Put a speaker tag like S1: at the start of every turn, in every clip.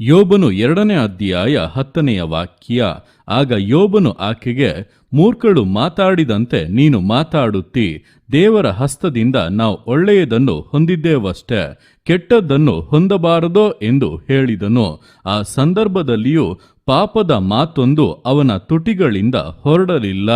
S1: ಯೋಬನು ಎರಡನೇ ಅಧ್ಯಾಯ ಹತ್ತನೆಯ ವಾಕ್ಯ, ಆಗ ಯೋಬನು ಆಕೆಗೆ, ಮೂರ್ಖಳು ಮಾತಾಡಿದಂತೆ ನೀನು ಮಾತಾಡುತ್ತಿ, ದೇವರ ಹಸ್ತದಿಂದ ನಾವು ಒಳ್ಳೆಯದನ್ನು ಹೊಂದಿದ್ದೇವಷ್ಟೇ, ಕೆಟ್ಟದ್ದನ್ನು ಹೊಂದಬಾರದೋ ಎಂದು ಹೇಳಿದನು. ಆ ಸಂದರ್ಭದಲ್ಲಿಯೂ ಪಾಪದ ಮಾತೊಂದು ಅವನ ತುಟಿಗಳಿಂದ ಹೊರಡಲಿಲ್ಲ.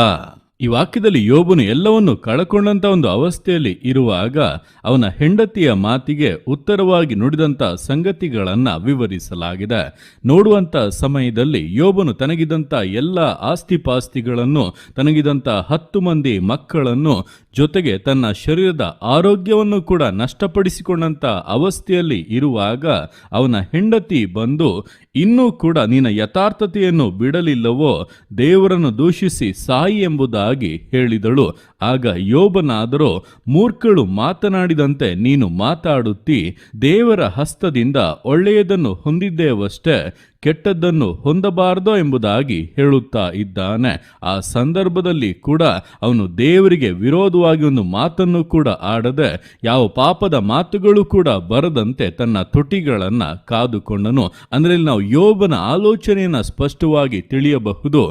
S1: ಈ ವಾಕ್ಯದಲ್ಲಿ ಯೋಬನು ಎಲ್ಲವನ್ನು ಕಳಕೊಂಡಂತ ಒಂದು ಅವಸ್ಥೆಯಲ್ಲಿ ಇರುವಾಗ ಅವನ ಹೆಂಡತಿಯ ಮಾತಿಗೆ ಉತ್ತರವಾಗಿ ನುಡಿದಂತ ಸಂಗತಿಗಳನ್ನ ವಿವರಿಸಲಾಗಿದೆ. ನೋಡುವಂತ ಸಮಯದಲ್ಲಿ ಯೋಬನು ತನಗಿದಂತ ಎಲ್ಲ ಆಸ್ತಿಪಾಸ್ತಿಗಳನ್ನು, ತನಗಿದಂತ ಹತ್ತು ಮಂದಿ ಮಕ್ಕಳನ್ನು ಜೊತೆಗೆ ತನ್ನ ಶರೀರದ ಆರೋಗ್ಯವನ್ನು ಕೂಡ ನಷ್ಟಪಡಿಸಿಕೊಂಡಂಥ ಅವಸ್ಥೆಯಲ್ಲಿ ಇರುವಾಗ ಅವನ ಹೆಂಡತಿ ಬಂದು, ಇನ್ನೂ ಕೂಡ ನಿನ್ನ ಯಥಾರ್ಥತೆಯನ್ನು ಬಿಡಲಿಲ್ಲವೋ, ದೇವರನ್ನು ದೂಷಿಸಿ ಸಾಯಿ ಎಂಬುದಾಗಿ ಹೇಳಿದಳು. ಆಗ ಯೋಬನಾದರೂ ಮೂರ್ಖಳು ಮಾತನಾಡಿದಂತೆ ನೀನು ಮಾತಾಡುತ್ತಿ, ದೇವರ ಹಸ್ತದಿಂದ ಒಳ್ಳೆಯದನ್ನು ಹೊಂದಿದ್ದೇವಷ್ಟೇ ಕೆಟ್ಟದ್ದನ್ನು ಹೊಂದಬಾರದು ಎಂಬುದಾಗಿ ಹೇಳುತ್ತಾ ಇದ್ದಾನೆ. ಆ ಸಂದರ್ಭದಲ್ಲಿ ಕೂಡ ಅವನು ದೇವರಿಗೆ ವಿರೋಧವಾಗಿ ಒಂದು ಮಾತನ್ನು ಕೂಡ ಆಡದೆ ಯಾವ ಪಾಪದ ಮಾತುಗಳು ಕೂಡ ಬರದಂತೆ ತನ್ನ ತುಟಿಗಳನ್ನು ಕಾದುಕೊಂಡನು. ಅಂದರೆ ನಾವು ಯೋಬನ ಆಲೋಚನೆಯನ್ನು ಸ್ಪಷ್ಟವಾಗಿ ತಿಳಿಯಬಹುದು.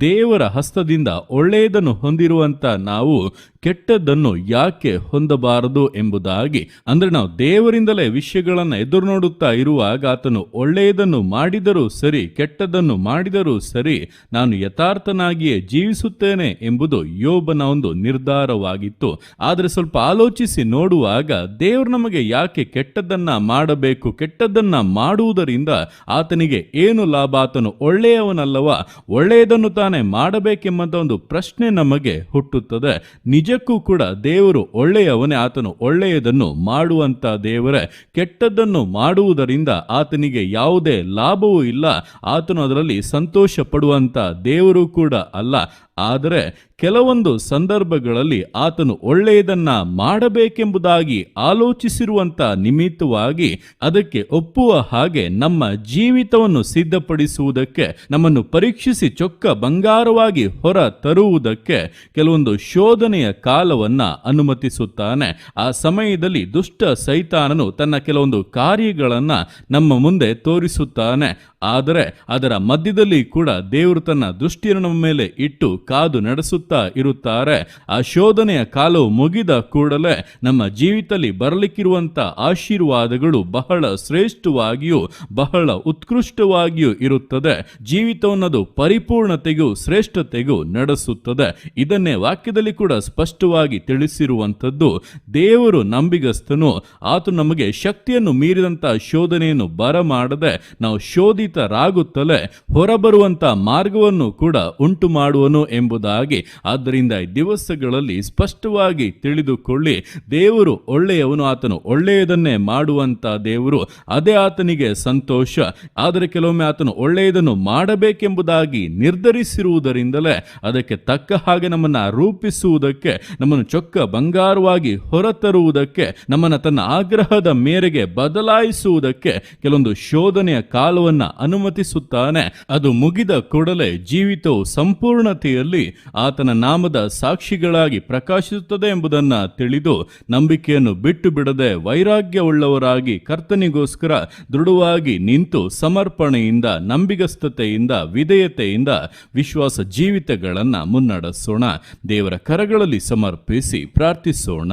S1: ದೇವರ ಹಸ್ತದಿಂದ ಒಳ್ಳೆಯದನ್ನು ಹೊಂದಿರುವಂಥ ನಾವು ಕೆಟ್ಟದ್ದನ್ನು ಯಾಕೆ ಹೊಂದಬಾರದು ಎಂಬುದಾಗಿ. ಅಂದರೆ ನಾವು ದೇವರಿಂದಲೇ ವಿಷಯಗಳನ್ನು ಎದುರು ನೋಡುತ್ತಾ ಇರುವಾಗ ಆತನು ಒಳ್ಳೆಯದನ್ನು ಮಾಡಿದರೂ ಸರಿ, ಕೆಟ್ಟದ್ದನ್ನು ಮಾಡಿದರೂ ಸರಿ ನಾನು ಯಥಾರ್ಥನಾಗಿಯೇ ಜೀವಿಸುತ್ತೇನೆ ಎಂಬುದು ಯೋಬನ ಒಂದು ನಿರ್ಧಾರವಾಗಿತ್ತು. ಆದರೆ ಸ್ವಲ್ಪ ಆಲೋಚಿಸಿ ನೋಡುವಾಗ ದೇವರು ನಮಗೆ ಯಾಕೆ ಕೆಟ್ಟದ್ದನ್ನ ಮಾಡಬೇಕು, ಕೆಟ್ಟದ್ದನ್ನ ಮಾಡುವುದರಿಂದ ಆತನಿಗೆ ಏನು ಲಾಭ? ಆತನು ಒಳ್ಳೆಯವನಲ್ಲವ? ಒಳ್ಳೆಯದನ್ನು ತಾನೇ ಮಾಡಬೇಕೆಂಬಂತ ಒಂದು ಪ್ರಶ್ನೆ ನಮಗೆ ಹುಟ್ಟುತ್ತದೆ. ನಿಜಕ್ಕೂ ಕೂಡ ದೇವರು ಒಳ್ಳೆಯವನೇ, ಆತನು ಒಳ್ಳೆಯದನ್ನು ಮಾಡುವಂತ ದೇವರೇ. ಕೆಟ್ಟದ್ದನ್ನು ಮಾಡುವುದರಿಂದ ಆತನಿಗೆ ಯಾವುದೇ ಲಾಭವೂ ಇಲ್ಲ. ಆತನು ಅದರಲ್ಲಿ ಸಂತೋಷ ಪಡುವಂಥ ದೇವರು ಕೂಡ ಅಲ್ಲ. ಆದರೆ ಕೆಲವೊಂದು ಸಂದರ್ಭಗಳಲ್ಲಿ ಆತನು ಒಳ್ಳೆಯದನ್ನ ಮಾಡಬೇಕೆಂಬುದಾಗಿ ಆಲೋಚಿಸಿರುವಂಥ ನಿಮಿತ್ತವಾಗಿ ಅದಕ್ಕೆ ಒಪ್ಪುವ ಹಾಗೆ ನಮ್ಮ ಜೀವಿತವನ್ನು ಸಿದ್ಧಪಡಿಸುವುದಕ್ಕೆ, ನಮ್ಮನ್ನು ಪರೀಕ್ಷಿಸಿ ಚೊಕ್ಕ ಬಂಗಾರವಾಗಿ ಹೊರ ತರುವುದಕ್ಕೆ ಕೆಲವೊಂದು ಶೋಧನೆಯ ಕಾಲವನ್ನ ಅನುಮತಿಸುತ್ತಾನೆ. ಆ ಸಮಯದಲ್ಲಿ ದುಷ್ಟ ಸೈತಾನನು ತನ್ನ ಕೆಲವೊಂದು ಕಾರ್ಯಗಳನ್ನ ನಮ್ಮ ಮುಂದೆ ತೋರಿಸುತ್ತಾನೆ. ಆದರೆ ಅದರ ಮಧ್ಯದಲ್ಲಿ ಕೂಡ ದೇವರು ತನ್ನ ದೃಷ್ಟಿಯನ್ನು ನಮ್ಮ ಮೇಲೆ ಇಟ್ಟು ಕಾದು ನಡೆಸುತ್ತಾ ಇರುತ್ತಾರೆ. ಆ ಶೋಧನೆಯ ಕಾಲವು ಮುಗಿದ ಕೂಡಲೇ ನಮ್ಮ ಜೀವಿತದಲ್ಲಿ ಬರಲಿಕ್ಕಿರುವಂಥ ಆಶೀರ್ವಾದಗಳು ಬಹಳ ಶ್ರೇಷ್ಠವಾಗಿಯೂ, ಬಹಳ ಉತ್ಕೃಷ್ಟವಾಗಿಯೂ ಇರುತ್ತದೆ. ಜೀವಿತವನ್ನದು ಪರಿಪೂರ್ಣತೆಗೂ, ಶ್ರೇಷ್ಠತೆಗೂ ನಡೆಸುತ್ತದೆ. ಇದನ್ನೇ ವಾಕ್ಯದಲ್ಲಿ ಕೂಡ ಸ್ಪಷ್ಟವಾಗಿ ತಿಳಿಸಿರುವಂಥದ್ದು. ದೇವರು ನಂಬಿಗಸ್ತನು ಆತ ನಮಗೆ ಶಕ್ತಿಯನ್ನು ಮೀರಿದಂಥ ಶೋಧನೆಯನ್ನು ಬರಮಾಡದೆ ನಾವು ಶೋಧಿತರಾಗುತ್ತಲೇ ಹೊರಬರುವಂತ ಮಾರ್ಗವನ್ನು ಕೂಡ ಉಂಟು ಮಾಡುವನು ಎಂಬುದಾಗಿ. ಆದ್ದರಿಂದ ದಿವಸಗಳಲ್ಲಿ ಸ್ಪಷ್ಟವಾಗಿ ತಿಳಿದುಕೊಳ್ಳಿ, ದೇವರು ಒಳ್ಳೆಯವನು, ಆತನು ಒಳ್ಳೆಯದನ್ನೇ ಮಾಡುವಂತ ದೇವರು, ಅದೇ ಆತನಿಗೆ ಸಂತೋಷ. ಆದರೆ ಕೆಲವೊಮ್ಮೆ ಆತನು ಒಳ್ಳೆಯದನ್ನು ಮಾಡಬೇಕೆಂಬುದಾಗಿ ನಿರ್ಧರಿಸಿರುವುದರಿಂದಲೇ ಅದಕ್ಕೆ ತಕ್ಕ ಹಾಗೆ ನಮ್ಮನ್ನು ರೂಪಿಸುವುದಕ್ಕೆ, ನಮ್ಮನ್ನು ಚೊಕ್ಕ ಬಂಗಾರವಾಗಿ ಹೊರತರುವುದಕ್ಕೆ, ನಮ್ಮನ್ನು ತನ್ನ ಆಗ್ರಹದ ಮೇರೆಗೆ ಬದಲಾಯಿಸುವುದಕ್ಕೆ ಕೆಲವೊಂದು ಶೋಧನೆಯ ಕಾಲವನ್ನ ಅನುಮತಿಸುತ್ತಾನೆ. ಅದು ಮುಗಿದ ಕೂಡಲೇ ಜೀವಿತವು ಸಂಪೂರ್ಣತೆಯಲ್ಲಿ ಆತನ ನಾಮದ ಸಾಕ್ಷಿಗಳಾಗಿ ಪ್ರಕಾಶಿಸುತ್ತದೆ ಎಂಬುದನ್ನ ತಿಳಿದು ನಂಬಿಕೆಯನ್ನು ಬಿಟ್ಟು ಬಿಡದೆ ವೈರಾಗ್ಯವುಳ್ಳವರಾಗಿ ಕರ್ತನಿಗೋಸ್ಕರ ದೃಢವಾಗಿ ನಿಂತು ಸಮರ್ಪಣೆಯಿಂದ, ನಂಬಿಗಸ್ತತೆಯಿಂದ, ವಿಧೇಯತೆಯಿಂದ ವಿಶ್ವಾಸ ಜೀವಿತಗಳನ್ನ ಮುನ್ನಡೆಸೋಣ. ದೇವರ ಕರಗಳಲ್ಲಿ ಸಮರ್ಪಿಸಿ ಪ್ರಾರ್ಥಿಸೋಣ.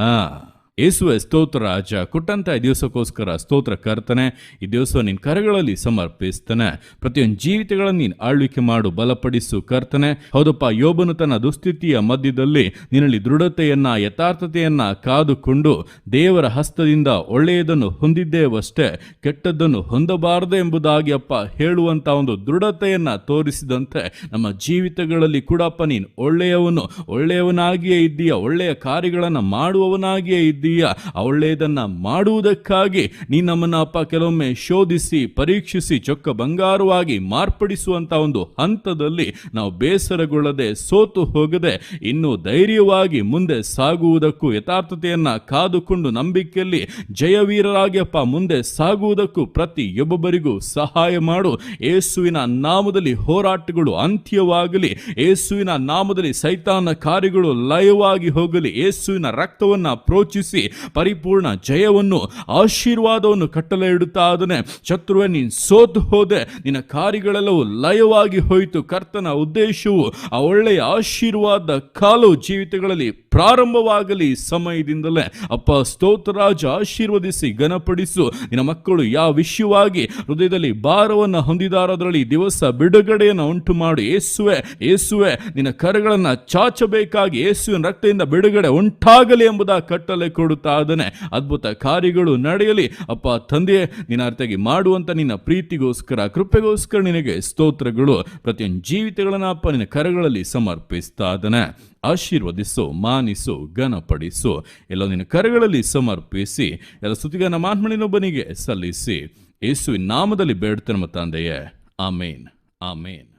S1: ಯೇಸುವೆ ಸ್ತೋತ್ರ ರಾಜ, ಕೊಟ್ಟಂತ ಈ ದಿವಸಕ್ಕೋಸ್ಕರ ಸ್ತೋತ್ರ ಕರ್ತನೆ, ಈ ದಿವಸ ನಿನ್ನ ಕರೆಗಳಲ್ಲಿ ಸಮರ್ಪಿಸ್ತಾನೆ. ಪ್ರತಿಯೊಂದು ಜೀವಿತಗಳನ್ನು ನೀನು ಆಳ್ವಿಕೆ ಮಾಡು, ಬಲಪಡಿಸು ಕರ್ತನೆ. ಹೌದಪ್ಪ, ಯೋಬನು ತನ್ನ ದುಸ್ಥಿತಿಯ ಮಧ್ಯದಲ್ಲಿ ನಿನ್ನಲ್ಲಿ ದೃಢತೆಯನ್ನ, ಯಥಾರ್ಥತೆಯನ್ನ ಕಾದುಕೊಂಡು ದೇವರ ಹಸ್ತದಿಂದ ಒಳ್ಳೆಯದನ್ನು ಹೊಂದಿದ್ದೇವಷ್ಟೇ, ಕೆಟ್ಟದ್ದನ್ನು ಹೊಂದಬಾರದು ಎಂಬುದಾಗಿ ಅಪ್ಪ ಹೇಳುವಂತ ಒಂದು ದೃಢತೆಯನ್ನ ತೋರಿಸಿದಂತೆ ನಮ್ಮ ಜೀವಿತಗಳಲ್ಲಿ ಕೂಡಪ್ಪ ನೀನು ಒಳ್ಳೆಯವನು, ಒಳ್ಳೆಯವನಾಗಿಯೇ ಇದ್ದೀಯ, ಒಳ್ಳೆಯ ಕಾರ್ಯಗಳನ್ನು ಮಾಡುವವನಾಗಿಯೇ ಇದ್ದೀಯ. ಆ ಒಳ್ಳೆಯದನ್ನು ಮಾಡುವುದಕ್ಕಾಗಿ? ನೀ ನಮ್ಮನ್ನ ಅಪ್ಪ ಕೆಲವೊಮ್ಮೆ ಶೋಧಿಸಿ, ಪರೀಕ್ಷಿಸಿ, ಚೊಕ್ಕ ಬಂಗಾರವಾಗಿ ಮಾರ್ಪಡಿಸುವಂತ ಒಂದು ಹಂತದಲ್ಲಿ ನಾವು ಬೇಸರಗೊಳ್ಳದೆ ಸೋತು ಹೋಗದೆ, ಇನ್ನು ಧೈರ್ಯವಾಗಿ ಮುಂದೆ ಸಾಗುವುದಕ್ಕೂ ಯಥಾರ್ಥತೆಯನ್ನ ಕಾದುಕೊಂಡು ನಂಬಿಕೆಯಲ್ಲಿ ಜಯವೀರರಾಗಿ ಅಪ್ಪ ಮುಂದೆ ಸಾಗುವುದಕ್ಕೂ ಪ್ರತಿಯೊಬ್ಬೊಬ್ಬರಿಗೂ ಸಹಾಯ ಮಾಡು. ಯೇಸುವಿನ ನಾಮದಲ್ಲಿ ಹೋರಾಟಗಳು ಅಂತ್ಯವಾಗಲಿ. ಏಸುವಿನ ನಾಮದಲ್ಲಿ ಸೈತಾನ ಕಾರ್ಯಗಳು ಲಯವಾಗಿ ಹೋಗಲಿ. ಏಸುವಿನ ರಕ್ತವನ್ನ ಪ್ರೋಚಿಸಿ ಪರಿಪೂರ್ಣ ಜಯವನ್ನು ಆಶೀರ್ವಾದವನ್ನು ಕಟ್ಟಲೆ ಇಡುತ್ತಾ ಅದನ್ನೇ ಶತ್ರುವೆ, ನೀನು ಸೋತು ಹೋದೆ. ನಿನ್ನ ಕಾರ್ಯಗಳೆಲ್ಲವೂ ಲಯವಾಗಿ ಹೋಯಿತು. ಕರ್ತನ ಉದ್ದೇಶವು ಆ ಒಳ್ಳೆಯ ಆಶೀರ್ವಾದ ಕಾಲು ಜೀವಿತಗಳಲ್ಲಿ ಪ್ರಾರಂಭವಾಗಲಿ ಸಮಯದಿಂದಲೇ. ಅಪ್ಪ, ಸ್ತೋತ್ರರಾಜ, ಆಶೀರ್ವದಿಸಿ, ಘನಪಡಿಸು. ನಿನ್ನ ಮಕ್ಕಳು ಯಾವ ವಿಷಯವಾಗಿ ಹೃದಯದಲ್ಲಿ ಭಾರವನ್ನು ಹೊಂದಿದಾರದರಲ್ಲಿ ದಿವಸ ಬಿಡುಗಡೆಯನ್ನು ಉಂಟು ಮಾಡಿ ಏಸುವೆ ಏಸುವೆ, ನಿನ್ನ ಕರಗಳನ್ನು ಚಾಚಬೇಕಾಗಿ ಯೇಸುವಿನ ರಕ್ತದಿಂದ ಬಿಡುಗಡೆ ಉಂಟಾಗಲಿ ಎಂಬುದಾಗಿ ಕಟ್ಟಲೆ ಕೊಡುತ್ತಾ ಅದನ್ನೇ ಅದ್ಭುತ ಕಾರ್ಯಗಳು ನಡೆಯಲಿ. ಅಪ್ಪ, ತಂದೆಯೇ, ನಿನ್ನ ಅರ್ಥಾಗಿ ಮಾಡುವಂತ ನಿನ್ನ ಪ್ರೀತಿಗೋಸ್ಕರ, ಕೃಪೆಗೋಸ್ಕರ ನಿನಗೆ ಸ್ತೋತ್ರಗಳು. ಪ್ರತಿಯೊಂದು ಜೀವಿತಗಳನ್ನು ಅಪ್ಪ ನಿನ್ನ ಕರಗಳಲ್ಲಿ ಸಮರ್ಪಿಸ್ತಾ ಅದನ್ನ ಆಶೀರ್ವದಿಸು, ಮಾನಿಸು, ಘನಪಡಿಸು. ಎಲ್ಲ ನಿನ್ನ ಕರಗಳಲ್ಲಿ ಸಮರ್ಪಿಸಿ, ಎಲ್ಲ ಸ್ತುತಿಗನ ಮಾನ್ಮಣಿನೊಬ್ಬನಿಗೆ ಸಲ್ಲಿಸಿ. ಯೇಸುವಿನ ನಾಮದಲ್ಲಿ ಬೇಡ್ತೇನೆ ತಂದೆಯೇ. ಆಮೇನ್. ಆಮೇನ್.